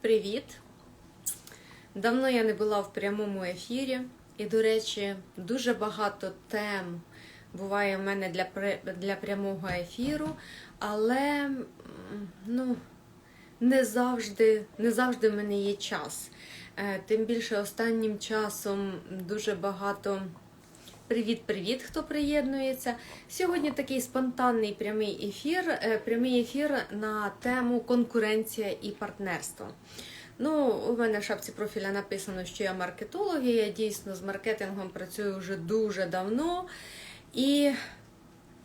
Привіт! Давно я не була в прямому ефірі, і, до речі, дуже багато тем буває в мене для, для прямого ефіру, але ну, не завжди, не завжди в мене є час. Е, Тим більше останнім часом дуже багато. Привіт-привіт, хто приєднується. Сьогодні такий спонтанний прямий ефір. е, Прямий ефір на тему конкуренція і партнерство. Ну, у мене в шапці профіля написано, що я маркетолог, і я дійсно з маркетингом працюю вже дуже давно. І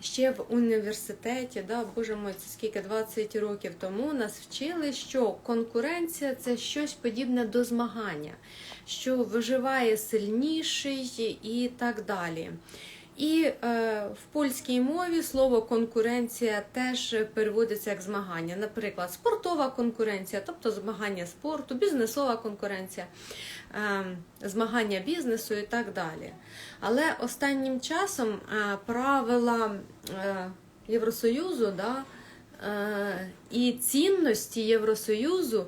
ще в університеті, да, боже мой, це скільки 20 років тому нас вчили, що конкуренція це щось подібне до змагання, що виживає сильніший і так далі. І е, в польській мові слово конкуренція теж переводиться як змагання. Наприклад, спортова конкуренція, тобто змагання спорту, бізнесова конкуренція, е, змагання бізнесу і так далі. Але останнім часом е, правила е, Євросоюзу да, е, і цінності Євросоюзу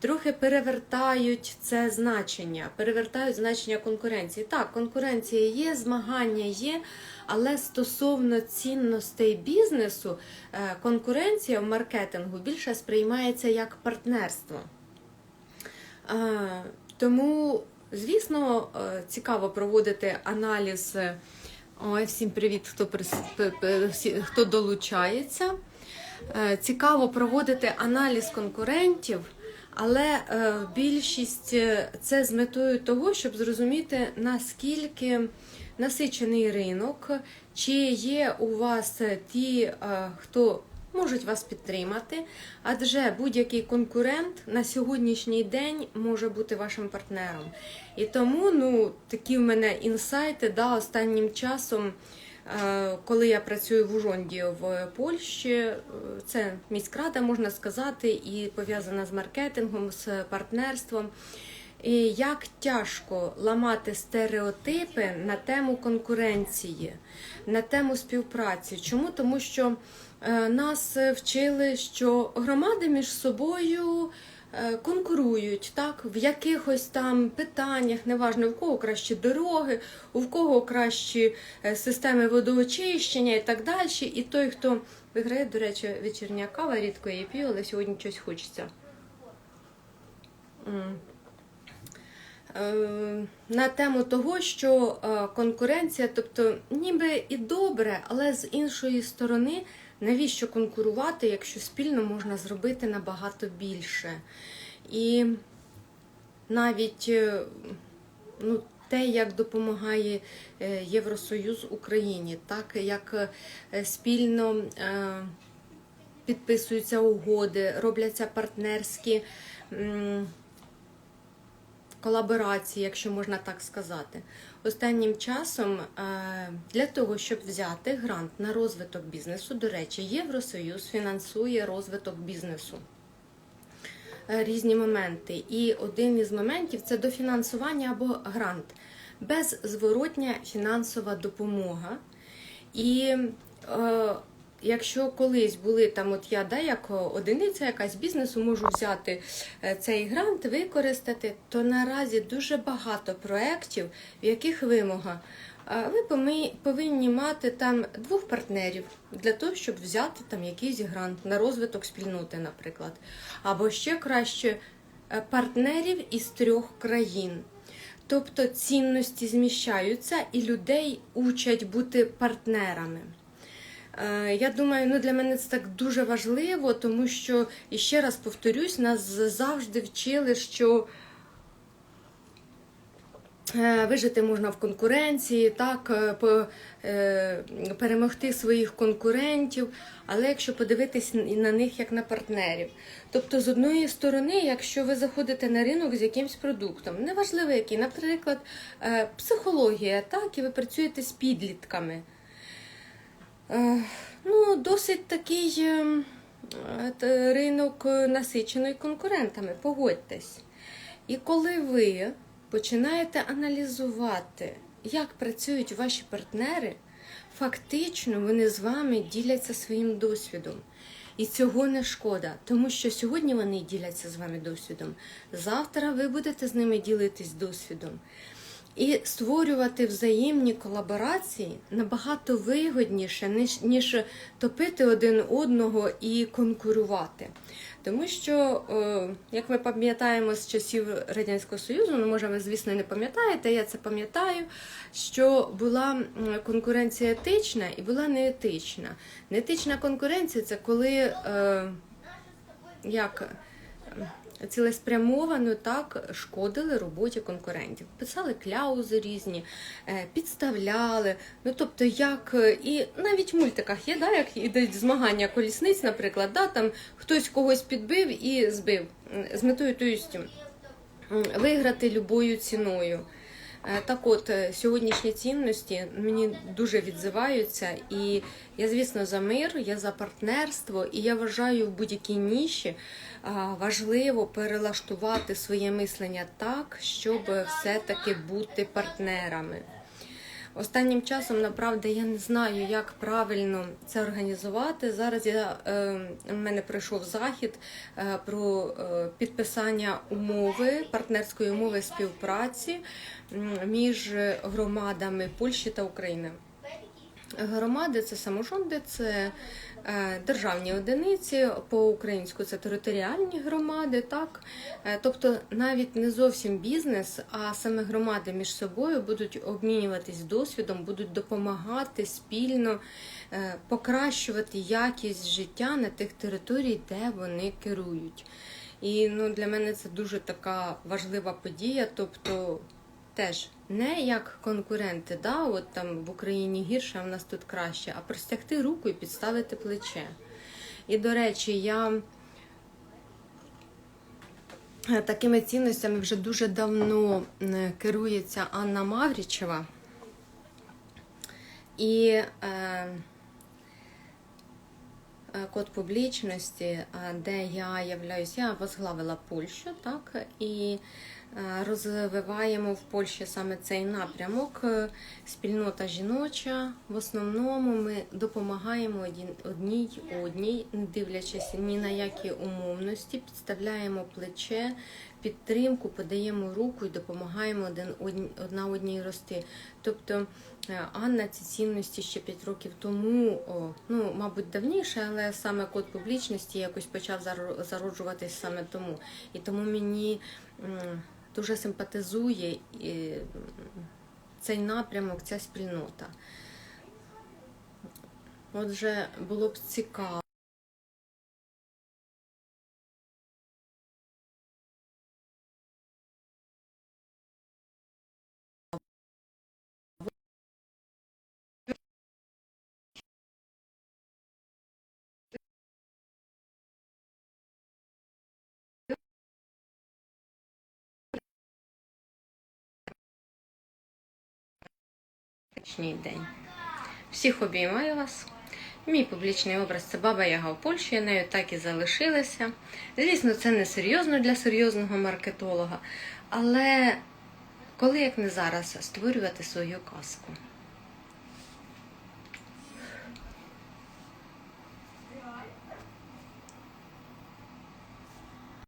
трохи перевертають це значення, перевертають значення конкуренції. Так, конкуренція є, змагання є, але стосовно цінностей бізнесу, е, конкуренція в маркетингу більше сприймається як партнерство. Е, Тому, звісно, е, цікаво проводити аналіз. Ой, всім привіт, хто хто долучається. Цікаво проводити аналіз конкурентів, але е, більшість е, це з метою того, щоб зрозуміти, наскільки насичений ринок, чи є у вас ті, е, хто можуть вас підтримати, адже будь-який конкурент на сьогоднішній день може бути вашим партнером. І тому ну, такі в мене інсайти да, останнім часом. Е, Коли я працюю в Ужонді в Польщі, е, це міськрада, можна сказати, і пов'язана з маркетингом, з партнерством. І як тяжко ламати стереотипи на тему конкуренції, на тему співпраці. Чому? Тому що е, нас вчили, що громади між собою конкурують так, в якихось там питаннях, неважно, в кого кращі дороги, у кого кращі е, системи водоочищення і так далі. І той, хто виграє, до речі, вечірня кава, рідко її п'ю, але сьогодні щось хочеться. Е, На тему того, що е, конкуренція, тобто ніби і добре, але з іншої сторони, навіщо конкурувати, якщо спільно можна зробити набагато більше. І навіть е, ну, те, як допомагає е, Євросоюз Україні, так як е, спільно підписуються угоди, робляться партнерські. Колаборації, якщо можна так сказати. Останнім часом е, для того, щоб взяти грант на розвиток бізнесу, до речі, Євросоюз фінансує розвиток бізнесу. Е, Різні моменти. І один із моментів це дофінансування або грант, беззворотня фінансова допомога. І е, якщо колись були там, от я да, як одиниця якась бізнесу, можу взяти е, цей грант, використати, то наразі дуже багато проєктів, в яких вимога. е, Ви повинні мати там двох партнерів для того, щоб взяти там якийсь грант на розвиток спільноти, наприклад. Або ще краще е, партнерів із трьох країн. Тобто цінності зміщаються і людей учать бути партнерами. Е, Я думаю, ну для мене це так дуже важливо, тому що, і ще раз повторюсь, нас завжди вчили, що е, вижити можна в конкуренції, так, е, перемогти своїх конкурентів, але якщо подивитись на них як на партнерів. Тобто, з одної сторони, якщо ви заходите на ринок з якимсь продуктом, неважливо який, наприклад, психологія, так, і ви працюєте з підлітками. Е, Ну, досить такий е, е, ринок насичений конкурентами, погодьтесь. І коли ви починаєте аналізувати, як працюють ваші партнери, фактично вони з вами діляться своїм досвідом. І цього не шкода, тому що сьогодні вони діляться з вами досвідом. Завтра ви будете з ними ділитись досвідом. І створювати взаємні колаборації набагато вигідніше, ніж, ніж топити один одного і конкурувати. Тому що, е, як ми пам'ятаємо з часів Радянського Союзу, ну може ви, звісно, не пам'ятаєте, я це пам'ятаю, що була конкуренція етична і була неетична. Неетична конкуренція це коли е, як цілеспрямовано так шкодили роботі конкурентів. Писали кляузи різні, е, підставляли. Ну тобто, як е, і навіть в мультиках є, да, як ідуть змагання колісниць, наприклад, да, там хтось когось підбив і збив з метою то виграти любою ціною. Е, Так от, е, сьогоднішні цінності мені дуже відзиваються, і я, звісно, за мир, я за партнерство, і я вважаю в будь-якій ніші важливо перелаштувати своє мислення так, щоб все-таки бути партнерами. Останнім часом, направда, я не знаю, як правильно це організувати. Зараз я, е, в мене прийшов захід е, про е, підписання умови, партнерської умови співпраці між громадами Польщі та України. Громади це саможонди, це е, державні одиниці, по-українську це територіальні громади, так? Е, Тобто навіть не зовсім бізнес, а саме громади між собою будуть обмінюватись досвідом, будуть допомагати спільно е, покращувати якість життя на тих територіях, де вони керують. І ну, для мене це дуже така важлива подія. Тобто теж не як конкуренти, да, от там в Україні гірше, а в нас тут краще, а простягти руку і підставити плече. І, до речі, я е, такими цінностями вже дуже давно е, керується Анна Маврічева. І е, е, код публічності, де я являюсь, я возглавила Польщу, так, і розвиваємо в Польщі саме цей напрямок. Е, Спільнота жіноча. В основному ми допомагаємо одній одній, не дивлячись ні на які умовності, підставляємо плече, підтримку, подаємо руку і допомагаємо один одн- одна одній рости. Тобто е, Анна ці цінності ще 5 років тому, ну, мабуть, давніше, але саме код публічності якось почав заро- зароджуватись саме тому. І тому мені дуже симпатизує і, цей напрямок, ця спільнота. Отже, було б цікаво. Сьогоднішній день. Всіх обіймаю вас. Мій публічний образ це баба Яга в Польщі, я нею так і залишилася. Звісно, це не серйозно для серйозного маркетолога, але коли як не зараз створювати свою казку.